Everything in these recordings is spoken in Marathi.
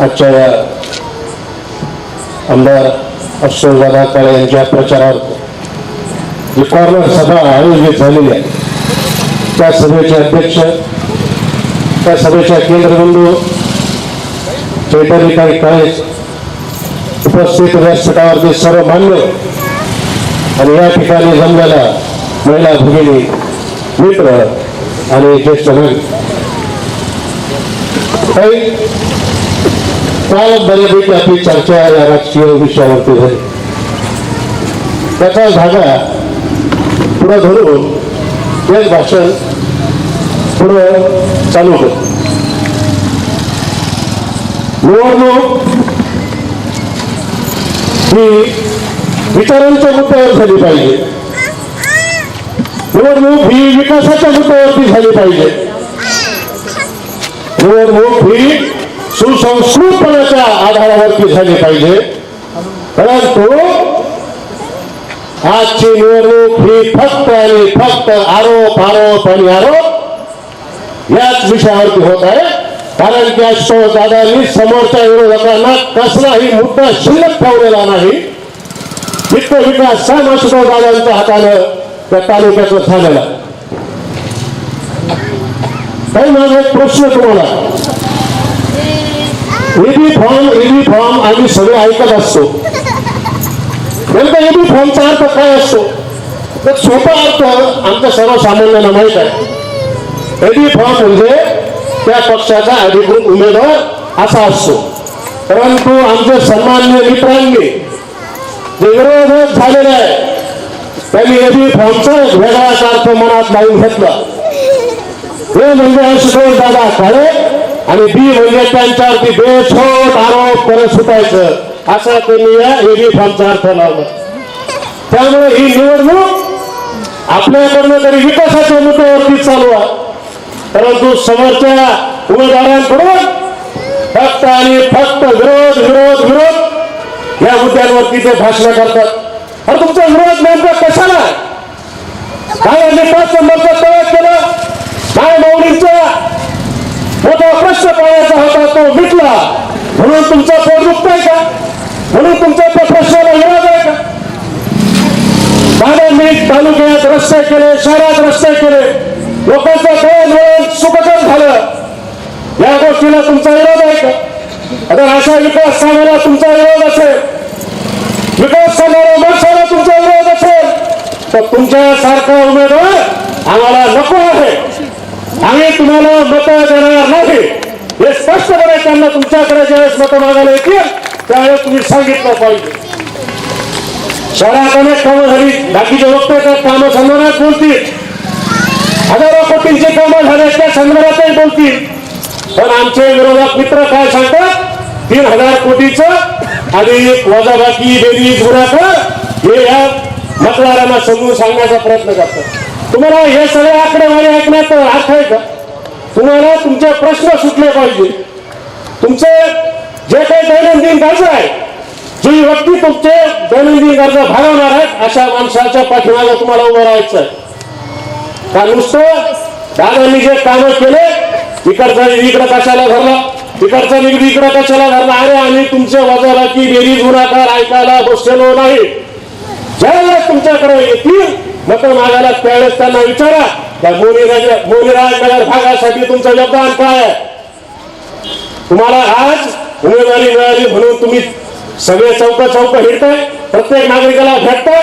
आजच्या या आमदार अशोकदादा काळे यांच्या प्रचारार्थ जी कॉर्नर सभा आयोजित झालेली आहे. त्या सभेचे अध्यक्ष त्या सभेच्या केंद्रबिंदू चैतन्यकारी काळे उपस्थित व्यासपीठावरती सर्व मान्य आणि या ठिकाणी जमलेल्या महिला भगिनी मित्र आणि ज्येष्ठ काही काल बऱ्यापैकी आपली चर्चा या राजकीय विषयावरती झाली. त्याचा धागा पुढे धरून तेच भाषण पुढे चालू होत. निवडणूक ही विचारांच्या मुद्द्यावर झाली पाहिजे. निवडणूक ही विकासाच्या मुद्द्यावरती झाली पाहिजे. निवडणूक ही सुसंस्कृतपणाच्या आधारावरती झाली पाहिजे. परंतु आजची निवडणूक ही फक्त आणि फक्त आरोप आरोप आणि आरोप याच विषयावरती होत आहे. कारण की अशोक दादांनी समोरच्या विरोधकांना कसलाही मुद्दा शिल्लक ठेवलेला नाही. इतकं विकास साम अशोक दादांच्या हातानं त्या तालुक्याचं झालेला. काही माझा एक प्रश्न तुम्हाला. एबी फॉर्म एबी फॉर्म आम्ही सगळे ऐकत असतो नेमका एबी फॉर्मचा अर्थ काय असतो तर सोपा अर्थ आमच्या सर्वसामान्यांना माहीत आहे. एबी फॉर्म म्हणजे त्या पक्षाचा अधिकृत उमेदवार असा असतो. परंतु आमचे सन्मान्य मित्रांनी जे विरोधक झालेले आहे त्यांनी एबी फॉर्मचा वेगळाच अर्थ मनात लावून घेतला. हे म्हणजे आशुतोष दादा काळे आणि बी म्हणजे त्यांच्यावरती बेछोट आरोप करत सुटायचं. असा त्यांनी या युनिफॉर्मचा अर्थ लावला. त्यामुळे ही निवडणूक आपल्याकडनं तरी विकासाच्या मुद्द्यावरती चालू आहे. परंतु समोरच्या उमेदवारांकडून फक्त आणि फक्त विरोध विरोध विरोध या मुद्द्यांवरती ते भाषण करतात. अरे तुमचा विरोध नेमका कशाला काय यांनी पाच नंबरचा प्रयोग केला? काय मोठा प्रश्न पाण्याचा होता तो मिटला. म्हणून तुमचा पोट दुखतोय का? म्हणून तुमच्या त्या प्रश्नाला विरोध आहे का? दादांनी तालुक्यात रस्ते केले शहरात रस्ते केले. लोकांचं दळण वळण सुखकर झालं. या गोष्टीला तुमचा विरोध आहे का? आता अशा विकास सांगायला तुमचा विरोध असेल. विकास करणाऱ्या माणसाला तुमचा विरोध असेल. तर तुमच्यासारखा उमेदवार आम्हाला नको आहे. आम्ही तुम्हाला मत देणार नाही. हे स्पष्टपणे त्यांना तुमच्याकडे ज्यावेळेस मत मागायला येतील त्यावेळेस तुम्ही सांगितलं पाहिजे. शहरात अनेक कामं झाली बाकीचे वक्ते कामं संदर्भात बोलतील. हजारो कोटींचे कामं झाले त्या संदर्भातही बोलतील. पण आमचे विरोधक मित्र काय सांगतात? तीन हजार कोटीचं आणि वजाबाकी बेरीज गुणाकार हे या मतदारांना समजून सांगण्याचा प्रयत्न करतात. तुम्हाला हे सगळे आकडेवारी ऐकण्यात अर्थ आहे का? तुम्हाला तुमचे प्रश्न सुटले पाहिजे. तुमचे जे काही दैनंदिन गरज आहे जी व्यक्ती तुमचे दैनंदिन गरज भागवणार आहेत अशा माणसाच्या पाठीमागे तुम्हाला उभं राहायचं आहे. का नुसतं दादांनी जे कामं केले इकडचा इकडं कशाला धरला तिकडचा निधी इकडं कशाला धरला अरे आम्ही तुमच्या वजाला की बेरीज गुणाकार ऐकायला बसलेलो नाही. ज्यावेळेस तुमच्याकडे येतील मत मागायला त्यावेळेस त्यांना विचारा. त्या मोनीराज नगर भागासाठी तुमचं योगदान काय तुम्हाला आज उमेदवारी मिळाली म्हणून तुम्ही सगळे चौक चौक हिरताय. प्रत्येक नागरिकाला भेटताय.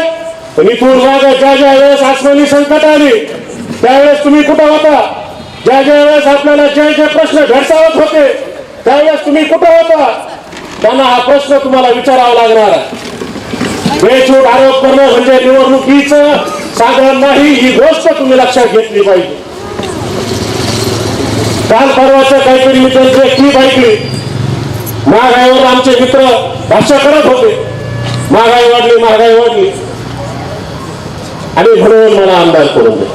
पण इथून माग ज्या ज्या वेळेस आसमानी संकट आली त्यावेळेस तुम्ही कुठं होता? ज्या ज्या वेळेस आपल्याला जे जे प्रश्न भेडसावत होते त्यावेळेस तुम्ही कुठं होता? त्यांना हा प्रश्न तुम्हाला विचारावा लागणार बेछूट आरोप करणं म्हणजे निवडणुकीचं नाही ही गोष्ट तुम्ही लक्षात घेतली पाहिजे. काल परवाच्या काहीतरी मी त्यांची एक क्लिप ऐकली. महागाईवर आमचे मित्र भाष्य करत होते. महागाई वाढली महागाई वाढली. आणि म्हणून मला आमदार करून दे.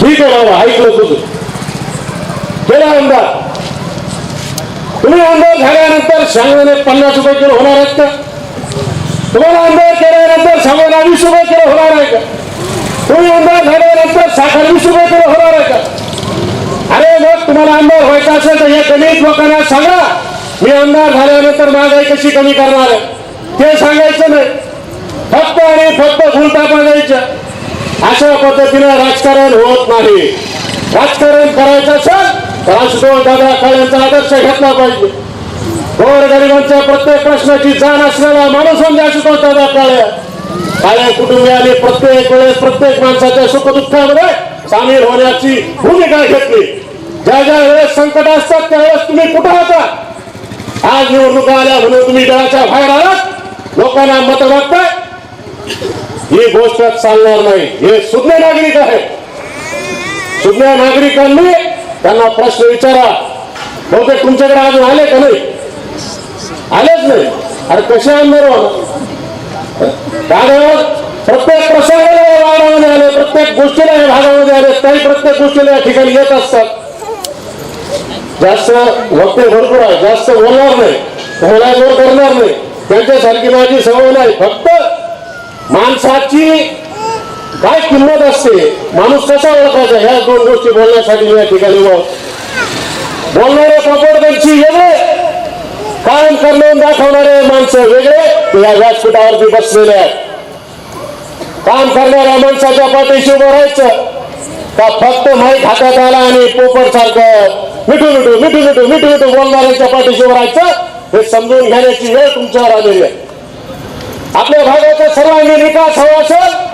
ठीक आहे बाबा ऐकलं तुझं केला आमदार. तुम्ही आमदार झाल्यानंतर सांगणे पन्नास रुपये किलो होणार आहेत का? तुम्हाला आमदार केल्यानंतर सांगोला वीस रुपये किलो होणार आहे का? तुम्ही आमदार झाल्यानंतर साखर वीस रुपये किलो होणार आहे. का अरे मग तुम्हाला आमदार व्हायचं असेल तर या गणित लोकांना सांगा. मी आमदार झाल्यानंतर महागाई कशी कमी करणार आहे? ते सांगायचं नाही. फक्त आणि फक्त भूलतापा द्यायच्या अशा पद्धतीनं राजकारण होत नाही. राजकारण करायचं असेल तर दादा काळ्यांचा आदर्श घेतला पाहिजे. गोरगरिबांच्या प्रत्येक प्रश्नाची जाण असलेला माणूस म्हणजे आशुतोष दादा काळे काळ्या कुटुंबियाने प्रत्येक वेळेस प्रत्येक माणसाच्या सुखदुःखामध्ये सामील होण्याची भूमिका घेतली. ज्या ज्या वेळेस संकट असतात त्यावेळेस तुम्ही कुठं होता? आज निवडणुका आल्या म्हणून तुम्ही दळाच्या बाहेर आलात. लोकांना मत मागताय. ही गोष्ट चालणार नाही. हे सुज्ञ नागरिक आहे सुज्ञ नागरिकांनी त्यांना प्रश्न विचारा. बहुतेक तुमच्याकडे अजून आले का नाही? आलेच नाही. अरे कसे आमदार हो? होणार प्रत्येक प्रसंगाला या भागामध्ये आले प्रत्येक गोष्टीला या भागामध्ये आले काही प्रत्येक गोष्टीला या ठिकाणी येत असतात जास्त वक्ते भरपूर आहे जास्त बोलणार नाही तुम्हाला जोर करणार नाही त्यांच्यासारखी माझी सवय नाही फक्त माणसाची काय किंमत असते माणूस कसा ओळखायचा ह्या दोन गोष्टी बोलण्यासाठी या ठिकाणी बोलणारे आहे. त्यांची येणे काम करून दाखवणारे माणसं वेगळे ते या व्यासपीठावरती बसलेले आहेत. काम करणाऱ्या माणसाच्या पाठीशी उभं राहायचं. का फक्त माहीत हातात आला आणि पोपट सारखं मिठू मिठू मिठू मिठू मिठू मिठू बोलणाऱ्यांच्या पाठीशी उभं राहायचं? हे समजून घेण्याची वेळ तुमच्यावर आलेली आहे. आपल्या भागाचा सर्वांगीण विकास हवा असेल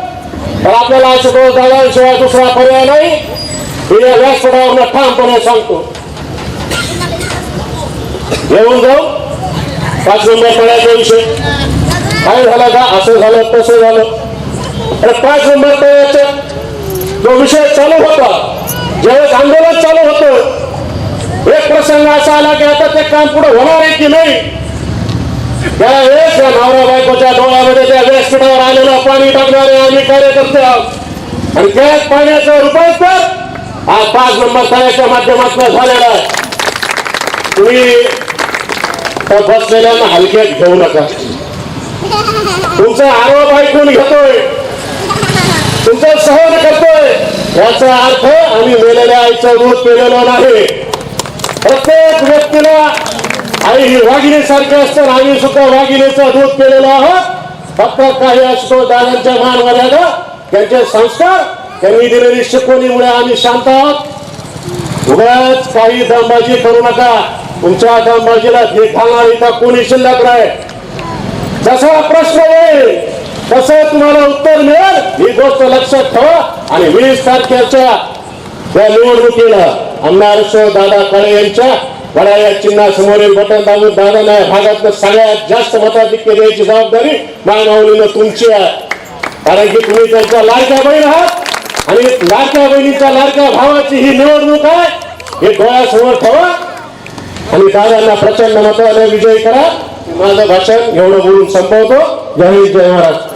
तर आपल्याला आशुतोष दादांशिवाय दुसरा पर्याय नाही. हे व्यासपीठावर ठामपणे सांगतो. येऊन जाऊ. पाच नंबर तळ्याचा विषय काय झालं का? असं झालं तसं झालं. अरे पाच नंबर तळ्याचा जो विषय चालू होता ज्यावेळेस आंदोलन चालू होतं एक प्रसंग असा आला की आता ते काम पुढे होणार आहे की नाही? त्यावेळेस या नवरा बायकोच्या डोळ्यामध्ये त्या व्यासपीठावर आलेलं पाणी टाकणारे आम्ही कार्यकर्ते आहोत. आणि त्याच पाण्याचं रूपांतर हा पाच नंबर तळ्याच्या माध्यमातून झालेला आहे. तुम्ही बसलेल्यांना हलक्यात घेऊ नका. तुमचा आरोप ऐकून घेतोय? तुमचं सहन करतोय? याचा अर्थ आम्ही मेलेल्या आईचं दूध पेलेलो नाही. प्रत्येक व्यक्तीला आई ही वाघिणीसारखी असतं आम्ही सुद्धा वाघिणीचं दूध पेलेलो आहोत. फक्त काही असतो दादांच्या मान मर्यादा त्यांचे संस्कार त्यांनी दिलेली शिकवणीमुळे आम्ही शांत आहोत. उगाच काही दमबाजी करू नका. तुमच्या दमबाजीला धीर घालणार इथं कोणी शिल्लक नाही. जसा प्रश्न येईल तसं तुम्हाला उत्तर मिळेल. ही गोष्ट लक्षात ठेवा आणि वीस तारखेच्या त्या निवडणुकीला आमदार दादा काळे यांच्या वडा या चिन्हासमोरील बटन दाबून दादा या भागात सगळ्यात जास्त मताधिक्य द्यायची जबाबदारी मायमाऊलीनं तुमची आहे. कारण की तुम्ही त्यांच्या लाडक्या बहीण आहात आणि लाडक्या बहिणीच्या लाडक्या भावाची ही निवडणूक आहे. हे डोळ्यासमोर ठेवा. आणि दादांना प्रचंड मताने विजयी करा. माझं भाषण एवढं बोलून संपवतो. जय हिंद जय महाराज